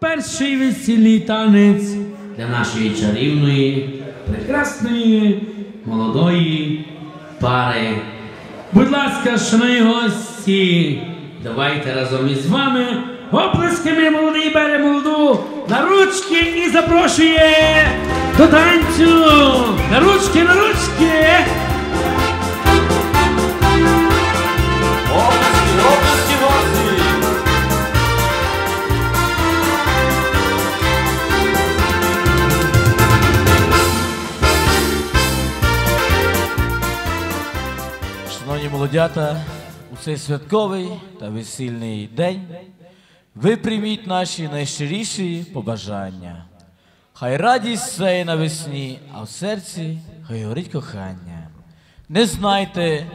перший весільний танець для нашої чарівної, прекрасної, молодої пари. Будь ласка, шановні гості, давайте разом із вами оплесками молодий бере молоду на ручки і запрошує до танцю. На ручки, на ручки. Молодята, у цей святковий та весільний день ви прийміть наші найщиріші побажання. Хай радість сеє навесні, а в серці хай горить кохання. Не знайте,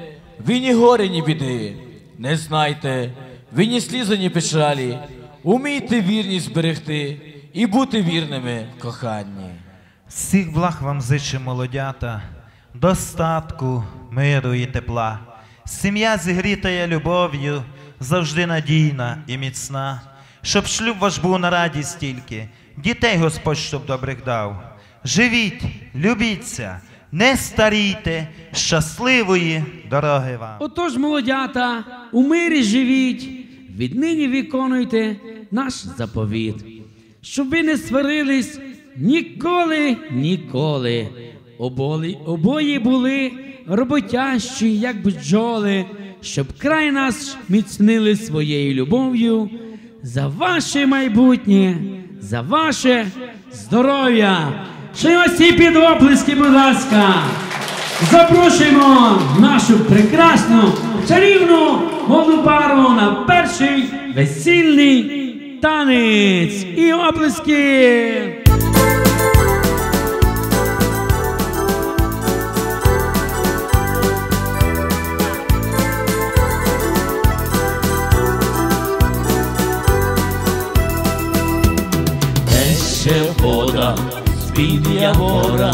ви ні горі, ні біди, не знайте, ви ні слізу, ні печалі. Умійте вірність зберегти і бути вірними в коханні. Всіх благ вам зичу, молодята, достатку, миру і тепла. Сім'я зігрітая любов'ю, завжди надійна і міцна. Щоб шлюб ваш був на радість тільки, дітей Господь щоб добрих дав. Живіть, любіться, не старійте, щасливої дороги вам. Отож, молодята, у мирі живіть, віднині виконуйте наш заповіт, щоб ви не сварились ніколи, ніколи. Оболі, обоє були роботящі, як бджоли, щоб край нас міцнили своєю любов'ю за ваше майбутнє, за ваше здоров'я. Ще ось під оплески, будь ласка. Запрошуємо нашу прекрасну чарівну молоду пару на перший весільний танець. І оплески. З-під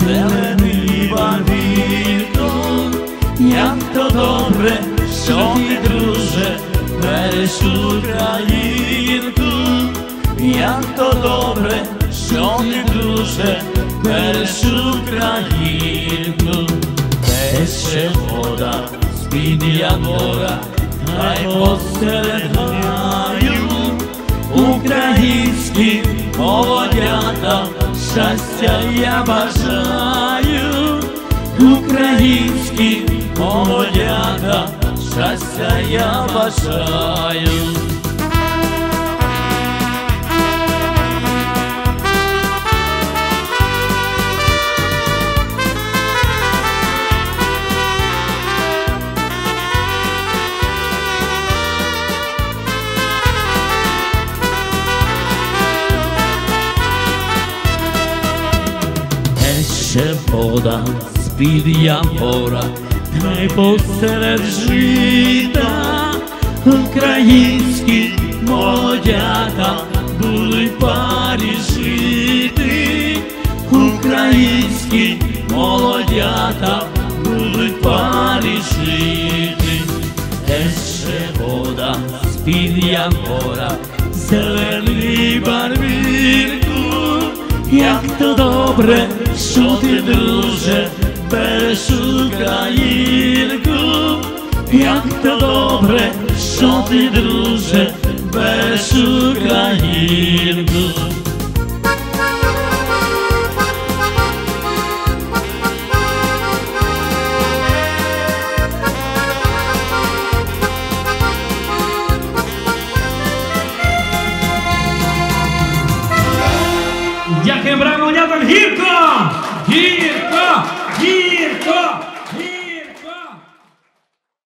зелений вавілон. Як то добре, що ти, друже, береш Українку. Як то добре, що ти, друже, береш Українку. Тече вода з-під явора, хай посеред гаю щастя я бажаю, українські молодята, щастя я бажаю. Тече вода з-під явора, хай посеред жита, українські молодята будуть парі жити, українські молодята будуть парі жити, тече вода з-під явора, зелений барвінку. Як то добре, що ти, друже, береш Українку, як то добре, що ти, друже, Дякую, браво! Гірко! Гірко!